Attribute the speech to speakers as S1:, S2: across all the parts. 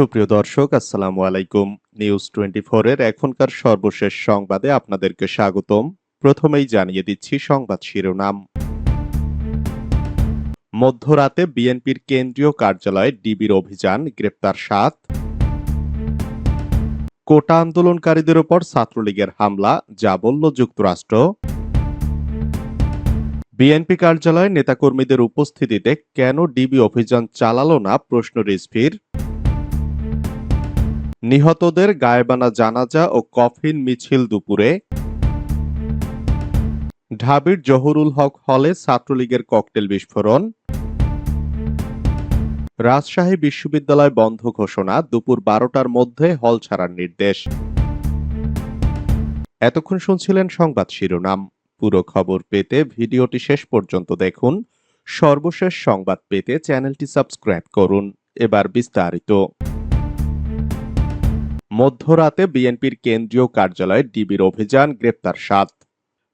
S1: সুপ্রিয় দর্শক, আসসালামু আলাইকুম। নিউজ টোয়েন্টি এর এখনকার সর্বশেষ সংবাদে আপনাদেরকে স্বাগতম। প্রথমেই জানিয়ে দিচ্ছি সংবাদ শিরোনাম। মধ্যরাতে বিএনপির কেন্দ্রীয় কার্যালয়ে ডিবির অভিযান, গ্রেপ্তার সাত। কোটা আন্দোলনকারীদের ওপর ছাত্রলীগের হামলা যা বলল যুক্তরাষ্ট্র। বিএনপি কার্যালয়ে নেতাকর্মীদের উপস্থিতিতে কেন ডিবি অভিযান চালালো না প্রশ্ন রিজভির। নিহতদের গায়েবানা জানাজা ও কফিন মিছিল দুপুরে ঢাবির জহুরুল হক হলে ছাত্রলীগের ককটেল বিস্ফোরণ। রাজশাহী বিশ্ববিদ্যালয় বন্ধ ঘোষণা, দুপুর বারোটার মধ্যে হল ছাড়ার নির্দেশ। এতক্ষণ শুনছিলেন সংবাদ শিরোনাম। পুরো খবর পেতে ভিডিওটি শেষ পর্যন্ত দেখুন। সর্বশেষ সংবাদ পেতে চ্যানেলটি সাবস্ক্রাইব করুন। এবার বিস্তারিত। মধ্যরাতে বিএনপির কেন্দ্রীয় কার্যালয়ে ডিবির অভিযান গ্রেপ্তার সাত।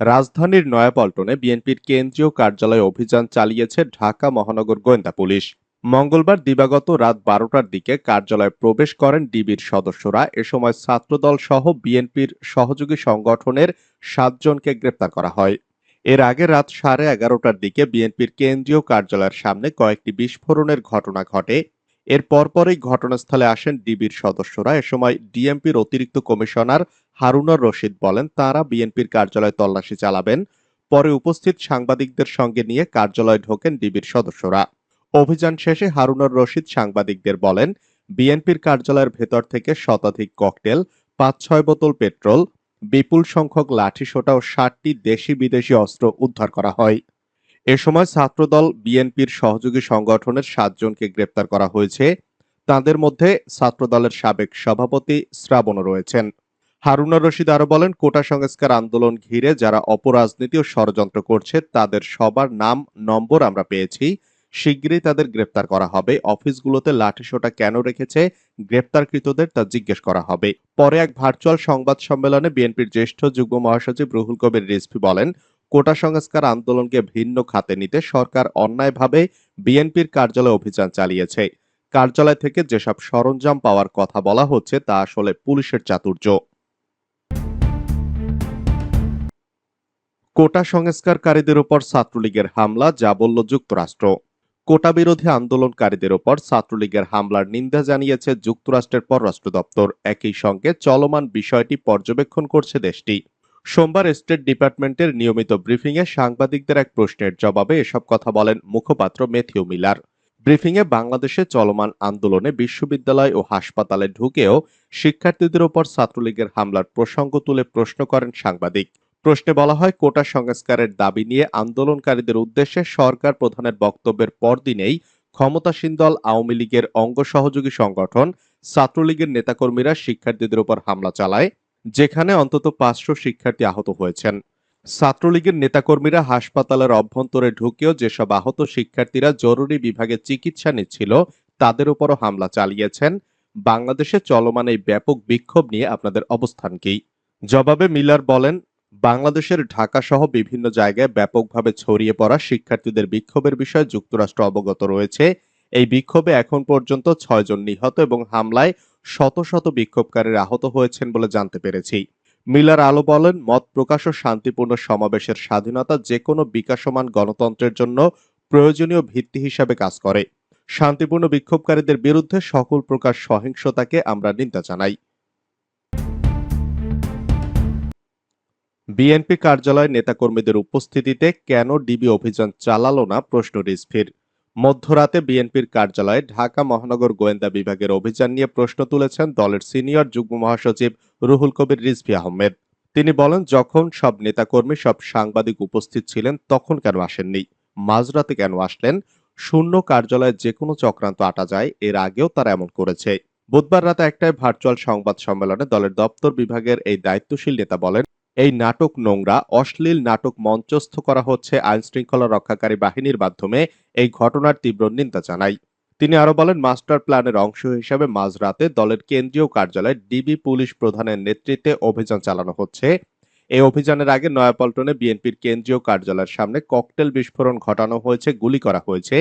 S1: রাজধানীর নয়াপল্টনে বিএনপির কেন্দ্রীয় কার্যালয়ে অভিযান চালিয়েছে ঢাকা মহানগর গোয়েন্দা পুলিশ। মঙ্গলবার দিবাগত রাত বারোটার দিকে কার্যালয়ে প্রবেশ করেন ডিবির সদস্যরা। এ সময় ছাত্রদল সহ বিএনপির সহযোগী সংগঠনের সাতজনকে গ্রেপ্তার করা হয়। এর আগে রাত সাড়ে এগারোটার দিকে বিএনপির কেন্দ্রীয় কার্যালয়ের সামনে কয়েকটি বিস্ফোরণের ঘটনা ঘটে। এর পরপরই ঘটনাস্থলে আসেন ডিবির সদস্যরা। এ সময় ডিএমপির অতিরিক্ত কমিশনার হারুনার রশিদ বলেন, তারা বিএনপির কার্যালয়ে তল্লাশি চালাবেন। পরে উপস্থিত সাংবাদিকদের সঙ্গে নিয়ে কার্যালয়ে ঢোকেন ডিবির সদস্যরা। অভিযান শেষে হারুনার রশিদ সাংবাদিকদের বলেন, বিএনপির কার্যালয়ের ভেতর থেকে শতাধিক ককটেল পাঁচ ছয় বোতল পেট্রোল, বিপুল সংখ্যক লাঠিসোঁটা ও ষাটটি দেশি বিদেশি অস্ত্র উদ্ধার করা হয়। এ সময় ছাত্রদল বিএনপির সহযোগী সংগঠনের সাতজনকে গ্রেপ্তার করা হয়েছে। তাদের মধ্যে ছাত্রদলের সাবেক সভাপতি শ্রাবণও রয়েছেন। হারুনা রশিদ আরও বলেন, কোটা সংস্কার আন্দোলন ঘিরে যারা অপরাজনীতি ও ষড়যন্ত্র করছে, তাদের সবার নাম, নম্বর আমরা পেয়েছি। শিগগিরই তাদের গ্রেপ্তার করা হবে। অফিসগুলোতে লাঠিসোঁটা কেন রেখেছে গ্রেপ্তারকৃতদের তা জিজ্ঞেস করা হবে। পরে এক ভার্চুয়াল সংবাদ সম্মেলনে বিএনপির জ্যেষ্ঠ যুগ্ম মহাসচিব রুহুল কবির রিজভি বলেন কোটা সংস্কার আন্দোলনকে ভিন্ন খাতে নিতে সরকার অন্যায়ভাবে বিএনপির কার্যালয়ে অভিযান চালিয়েছে। কার্যালয় থেকে যেসব সরঞ্জাম পাওয়ার কথা বলা হচ্ছে, তা আসলে পুলিশের চাতুর্য। কোটা সংস্কারকারীদের উপর ছাত্রলীগের হামলা, যা বলল যুক্তরাষ্ট্র। কোটা বিরোধী আন্দোলনকারীদের ওপর ছাত্রলীগের হামলার নিন্দা জানিয়েছে যুক্তরাষ্ট্রের পররাষ্ট্র দপ্তর। একই সঙ্গে চলমান বিষয়টি পর্যবেক্ষণ করছে দেশটি। সোমবার স্টেট ডিপার্টমেন্টের নিয়মিত ব্রিফিংয়ে সাংবাদিকদের এক প্রশ্নের জবাবে এসব কথা বলেন মুখপাত্র মেথিউ মিলার। ব্রিফিংয়ে বাংলাদেশে চলমান আন্দোলনে বিশ্ববিদ্যালয় ও হাসপাতালে ঢুকেও শিক্ষার্থীদের ওপর ছাত্রলীগের হামলার প্রসঙ্গ তুলে প্রশ্ন করেন সাংবাদিক। প্রশ্নে বলা হয়, কোটা সংস্কারের দাবি নিয়ে আন্দোলনকারীদের উদ্দেশ্যে সরকার প্রধানের বক্তব্যের পরদিনেই ক্ষমতাসীন দল আওয়ামী লীগের অঙ্গ সহযোগী সংগঠন ছাত্রলীগের নেতাকর্মীরা শিক্ষার্থীদের উপর হামলা চালায়। যেখানে অন্তত পাঁচশো শিক্ষার্থী আহত হয়েছেন। ছাত্রলীগের নেতাকর্মীরা হাসপাতালের অভ্যন্তরে ঢুকেও যেসব আহত শিক্ষার্থীরা জরুরি বিভাগে চিকিৎসা নিচ্ছিল, তাদের উপরও হামলা চালিয়েছেন। বাংলাদেশে চলমান এই ব্যাপক বিক্ষোভ নিয়ে আপনাদের অবস্থান কি? জবাবে মিলার বলেন, বাংলাদেশের ঢাকা সহ বিভিন্ন জায়গায় ব্যাপকভাবে ছড়িয়ে পড়া শিক্ষার্থীদের বিক্ষোভের বিষয়ে যুক্তরাষ্ট্র অবগত রয়েছে। এই বিক্ষোভে এখন পর্যন্ত ছয়জন নিহত এবং হামলায় শত শত বিক্ষোভকারীরা আহত হয়েছেন বলে জানতে পেরেছি। মিলার আলো বলেন, মত প্রকাশ ও শান্তিপূর্ণ সমাবেশের স্বাধীনতা যে কোনো বিকাশমান গণতন্ত্রের জন্য প্রয়োজনীয় ভিত্তি হিসাবে কাজ করে। শান্তিপূর্ণ বিক্ষোভকারীদের বিরুদ্ধে সকল প্রকার সহিংসতাকে আমরা নিন্দা জানাই। বিএনপি কার্যালয়ে নেতাকর্মীদের উপস্থিতিতে কেন ডিবি অভিযান চালালো না প্রশ্ন রিজভির। মধ্যরাতে বিএনপির কার্যালয়ে ঢাকা মহানগর গোয়েন্দা বিভাগের অভিযান নিয়ে প্রশ্ন তুলেছেন দলের সিনিয়র যুগ্ম মহাসচিব রুহুল কবির রিজভি আহমেদ। তিনি বলেন, যখন সব নেতাকর্মী, সব সাংবাদিক উপস্থিত ছিলেন, তখন কেন আসেননি? মাঝরাতে কেন আসলেন? শূন্য কার্যালয়ে যে কোনো চক্রান্ত আটা যায়, এর আগেও তারা এমন করেছে। বুধবার রাতে একটাই ভার্চুয়াল সংবাদ সম্মেলনে দলের দপ্তর বিভাগের এই দায়িত্বশীল নেতা বলেন এই নাটক নোংরা, অশ্লীল নাটক মঞ্চস্থ করা হচ্ছে আইন শৃঙ্খলা রক্ষাকারী বাহিনীর মাধ্যমে, এই ঘটনার তীব্র নিন্দা জানাই। তিনি আরও বলেন, মাস্টার প্ল্যানের অংশ হিসাবে মাঝরাতে দলের কেন্দ্রীয় কার্যালয়ে ডিবি পুলিশ প্রধানের নেতৃত্বে অভিযান চালানো হচ্ছে। এই অভিযানের আগে নয়াপল্টনে বিএনপির কেন্দ্রীয় কার্যালয়ের সামনে ককটেল বিস্ফোরণ ঘটানো হয়েছে, গুলি করা হয়েছে।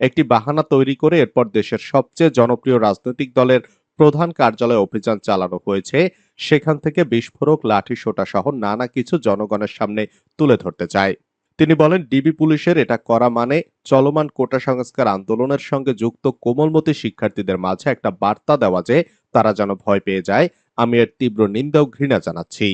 S1: একটি বাহানা তৈরি করে এরপর দেশের সবচেয়ে জনপ্রিয় রাজনৈতিক দলের প্রধান কার্যালয়ে অভিযান চালানো হয়েছে। সেখান থেকে বিস্ফোরক লাঠি সোটা সহ নানা কিছু জনগণের সামনে তুলে ধরতে চায়। তিনি বলেন, ডিবি পুলিশের এটা করা মানে চলমান কোটা সংস্কার আন্দোলনের সঙ্গে যুক্ত কোমলমতি শিক্ষার্থীদের মাঝে একটা বার্তা দেওয়া যে তারা যেন ভয় পেয়ে যায়। আমি এর তীব্র নিন্দা ও ঘৃণা জানাচ্ছি।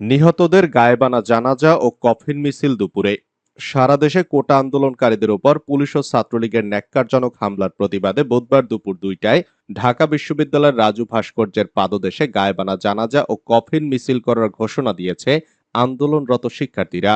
S1: নিহতদের গায়েবানা জানাজা ও কফিন মিছিল দুপুরে সারা দেশে কোটা আন্দোলনকারীদের উপর পুলিশ ও ছাত্রলীগের ন্যাক্কারজনক হামলার প্রতিবাদে বুধবার দুপুর দুইটায় ঢাকা বিশ্ববিদ্যালয়ের রাজু ভাস্কর্যের পাদদেশে গায়েবানা জানাজা ও কফিন মিছিল করার ঘোষণা দিয়েছে আন্দোলনরত শিক্ষার্থীরা।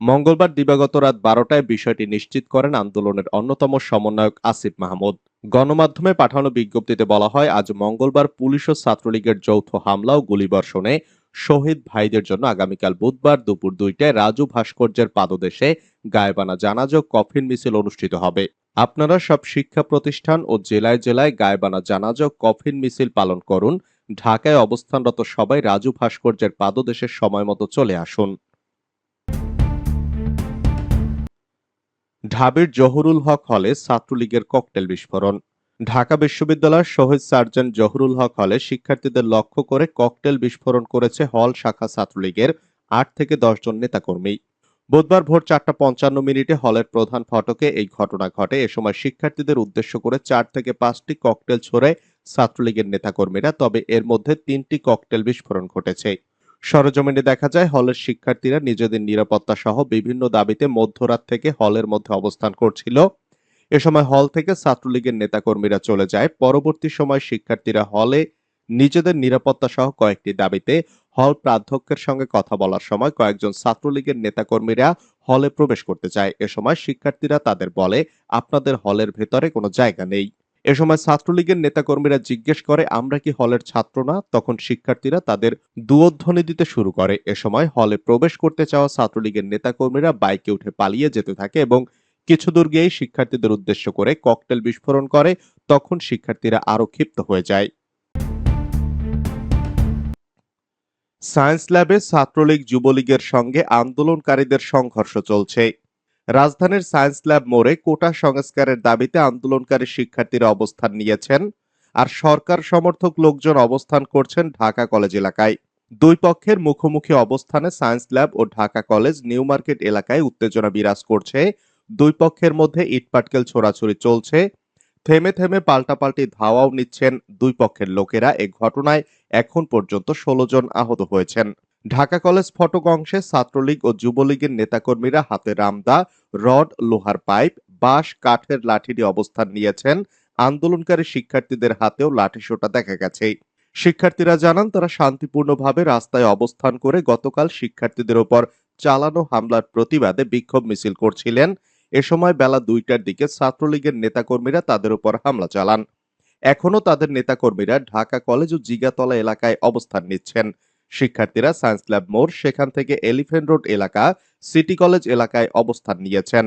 S1: মঙ্গলবার দিবাগত রাত বারোটায় বিষয়টি নিশ্চিত করেন আন্দোলনের অন্যতম সমন্বয়ক আসিফ মাহমুদ। গণমাধ্যমে পাঠানো বিজ্ঞপ্তিতে বলা হয়, আজ মঙ্গলবার পুলিশ ও ছাত্রলীগের যৌথ হামলা ও গুলিবর্ষণে শহীদ ভাইদের জন্য আগামীকাল বুধবার দুপুর দুইটায় রাজু ভাস্কর্যের পাদদেশে গায়েবানা জানাজা কফিন মিছিল অনুষ্ঠিত হবে। আপনারা সব শিক্ষা প্রতিষ্ঠান ও জেলায় জেলায় গায়েবানা জানাজা কফিন মিছিল পালন করুন। ঢাকায় অবস্থানরত সবাই রাজু ভাস্কর্যের পাদদেশের সময় মতো চলে আসুন। ঢাবির জহুরুল হক হলে ছাত্রলীগের ককটেল বিস্ফোরণ। ঢাকা বিশ্ববিদ্যালয়ের শহীদ সার্জন জহুরুল হক হলে শিক্ষার্থীদের লক্ষ্য করে ককটেল বিস্ফোরণ করেছে হল শাখা ছাত্রলীগের আট থেকে দশ জন নেতাকর্মী। বুধবার ভোর চারটা পঞ্চান্ন মিনিটে হলের প্রধান ফটকে এই ঘটনা ঘটে। এ সময় শিক্ষার্থীদের উদ্দেশ্য করে চার থেকে পাঁচটি ককটেল ছোড়ে ছাত্রলীগের নেতাকর্মীরা, তবে এর মধ্যে তিনটি ককটেল বিস্ফোরণ ঘটেছে। সরজমিনে দেখা যায়, হলের শিক্ষার্থীরা নিজেদের নিরাপত্তা সহ বিভিন্ন দাবিতে মধ্যরাত থেকে হলের মধ্যে অবস্থান করছিল। এ সময় হল থেকে ছাত্রলীগের নেতাকর্মীরা চলে যায়। পরবর্তী সময় শিক্ষার্থীরা হলে নিজেদের নিরাপত্তা সহ কয়েকটি দাবিতে হল প্রাধ্যক্ষের সঙ্গে কথা বলার সময় কয়েকজন ছাত্রলীগের নেতাকর্মীরা হলে প্রবেশ করতে চায় এ সময় শিক্ষার্থীরা তাদের বলে, আপনাদের হলের ভেতরে কোনো জায়গা নেই। এ সময় ছাত্রলীগের নেতাকর্মীরা জিজ্ঞেস করে, আমরা কি হলের ছাত্র না? তখন শিক্ষার্থীরা তাদের দুয়োধ্বনি দিতে শুরু করে। এ সময় হলে প্রবেশ করতে চাওয়া ছাত্রলীগের নেতাকর্মীরা বাইকে উঠে পালিয়ে যেতে থাকে এবং কিছু দূর গিয়েই শিক্ষার্থীদের উদ্দেশ্য করে ককটেল বিস্ফোরণ করে, তখন শিক্ষার্থীরা আরও ক্ষিপ্ত হয়ে যায়। সায়েন্স ল্যাবে ছাত্রলীগ যুবলীগের সঙ্গে আন্দোলনকারীদের সংঘর্ষ চলছে। রাজধানীর সায়েন্স ল্যাব মোড়ে কোটা সংস্কারের দাবিতে আন্দোলনকারী শিক্ষার্থীরা অবস্থান নিয়েছেন আর সরকার সমর্থক লোকজন অবস্থান করছেন ঢাকা কলেজ এলাকায়। দুই পক্ষের মুখোমুখি অবস্থানে সায়েন্স ল্যাব ও ঢাকা কলেজ নিউ মার্কেট এলাকায় উত্তেজনা বিরাজ করছে দুই পক্ষের মধ্যে ইটপাটকেল ছোড়াছুড়ি চলছে। থেমে থেমে পাল্টাপাল্টি ধাওয়াও নিচ্ছেন দুই পক্ষের লোকেরা। এ ঘটনায় এখন পর্যন্ত ষোলো জন আহত হয়েছেন। ঢাকা কলেজ ফটক অংশে ছাত্রলীগ ও যুবলীগের নেতাকর্মীরা হাতে রামদা, রড, লোহার পাইপ, বাঁশ, কাঠের লাঠি নিয়ে অবস্থান নিয়েছেন। আন্দোলনকারী শিক্ষার্থীদের হাতেও লাঠিসোঁটা দেখা গেছে। শিক্ষার্থীরা জানান, তারা শান্তিপূর্ণভাবে রাস্তায় অবস্থান করে গতকাল শিক্ষার্থীদের ওপর চালানো হামলার প্রতিবাদে বিক্ষোভ মিছিল করছিলেন। এ সময় বেলা দুইটার দিকে ছাত্রলীগের নেতাকর্মীরা তাদের উপর হামলা চালান। এখনও তাদের নেতাকর্মীরা ঢাকা কলেজ ও জিগাতলা এলাকায় অবস্থান নিচ্ছেন। শিক্ষার্থীরা সায়েন্স ল্যাব মোড়, সেখান থেকে এলিফেন্ট রোড এলাকা, সিটি কলেজ এলাকায় অবস্থান নিয়েছেন।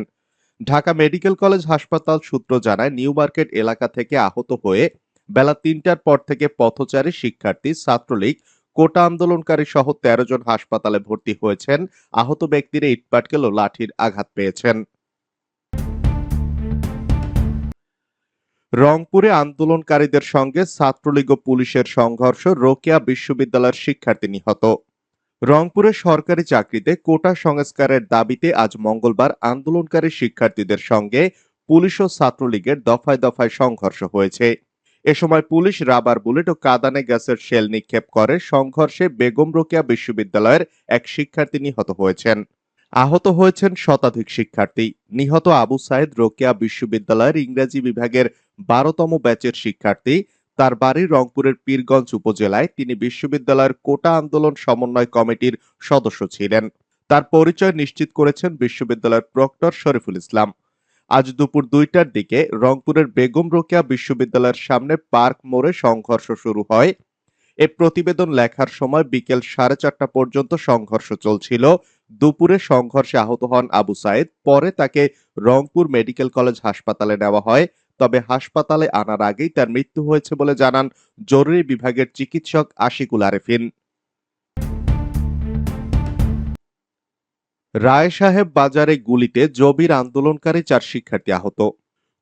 S1: ঢাকা মেডিকেল কলেজ হাসপাতাল সূত্র জানায়, নিউ মার্কেট এলাকা থেকে আহত হয়ে বেলা তিনটার পর থেকে পথচারী, শিক্ষার্থী, ছাত্রলীগ, কোটা আন্দোলনকারী সহ তেরো জন হাসপাতালে ভর্তি হয়েছেন। আহত ব্যক্তিরা ইটপাটকেল ও লাঠির আঘাত পেয়েছেন। রংপুরে আন্দোলনকারীদের সঙ্গে ছাত্রলীগ ও পুলিশের সংঘর্ষ রোকেয়া বিশ্ববিদ্যালয়ের শিক্ষার্থী নিহত। রংপুরে সরকারি চাকরিতে কোটা সংস্কারের দাবিতে আজ মঙ্গলবার আন্দোলনকারী শিক্ষার্থীদের সঙ্গে পুলিশ ও ছাত্রলীগের দফায় দফায় সংঘর্ষ হয়েছে। এ সময় পুলিশ রাবার বুলেট ও কাদানে গ্যাসের শেল নিক্ষেপ করে সংঘর্ষে বেগম রোকেয়া বিশ্ববিদ্যালয়ের এক শিক্ষার্থী নিহত হয়েছেন। আহত হয়েছেন শতাধিক শিক্ষার্থী। নিহত আবু সাইদ রোকেয়া বিশ্ববিদ্যালয়ের ইংরেজি বিভাগের বারোতম ব্যাচের শিক্ষার্থী। তার বাড়ি রংপুরের পীরগঞ্জ উপজেলায় তিনি বিশ্ববিদ্যালয়ের কোটা আন্দোলন সমন্বয় কমিটির সদস্য ছিলেন। তার পরিচয় নিশ্চিত করেছেন বিশ্ববিদ্যালয়ের প্রক্টর শরীফুল ইসলাম। আজ দুপুর দুইটার দিকে রংপুরের বেগম রোকেয়া বিশ্ববিদ্যালয়ের সামনে পার্ক মোড়ে সংঘর্ষ শুরু হয়। এ প্রতিবেদন লেখার সময় বিকেল সাড়ে চারটা পর্যন্ত সংঘর্ষ চলছিল। দুপুরে সংঘর্ষে আহত হন আবু সাইদ পরে তাকে রংপুর মেডিকেল কলেজ হাসপাতালে নেওয়া হয়। তবে হাসপাতালে আনার আগেই তার মৃত্যু হয়েছে বলে জানান জরুরি বিভাগের চিকিৎসক আশিকুল আরেফিন। রায় সাহেব বাজারে গুলিতে জবির আন্দোলনকারী চার শিক্ষার্থী আহত।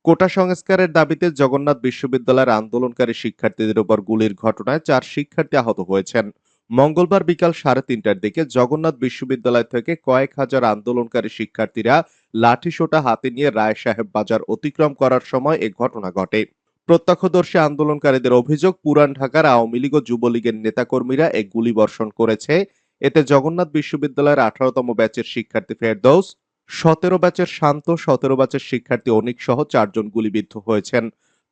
S1: কোটা সংস্কারের দাবিতে জগন্নাথ বিশ্ববিদ্যালয়ের আন্দোলনকারী শিক্ষার্থীদের উপর গুলির ঘটনায় চার শিক্ষার্থী আহত হয়েছেন। মঙ্গলবার বিকাল সাড়ে তিনটার দিকে জগন্নাথ বিশ্ববিদ্যালয় থেকে কয়েক হাজার আন্দোলনকারী শিক্ষার্থীরা লাঠিসোঁটা হাতে নিয়ে রায় সাহেব বাজার অতিক্রম করার সময় এ ঘটনা ঘটে। প্রত্যক্ষদর্শী আন্দোলনকারীদের অভিযোগ, পুরান ঢাকার আওয়ামী লীগ ও যুবলীগের নেতাকর্মীরা এক গুলি বর্ষণ করেছে। এতে জগন্নাথ বিশ্ববিদ্যালয়ের আঠারোতম ব্যাচের শিক্ষার্থী ফেরদৌস, সতেরো ব্যাচের শান্ত, সতেরো ব্যাচের শিক্ষার্থী অনিক সহ চারজন গুলিবিদ্ধ হয়েছেন।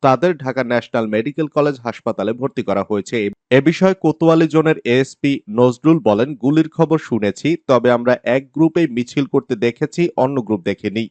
S1: তাদের ঢাকা ন্যাশনাল মেডিকেল কলেজ হাসপাতালে ভর্তি করা হয়েছে। এ বিষয়ে কোতোয়ালি জোনের এএসপি নজরুল বলেন, গুলির খবর শুনেছি, তবে আমরা এক গ্রুপে মিছিল করতে দেখেছি, অন্য গ্রুপ দেখেনি।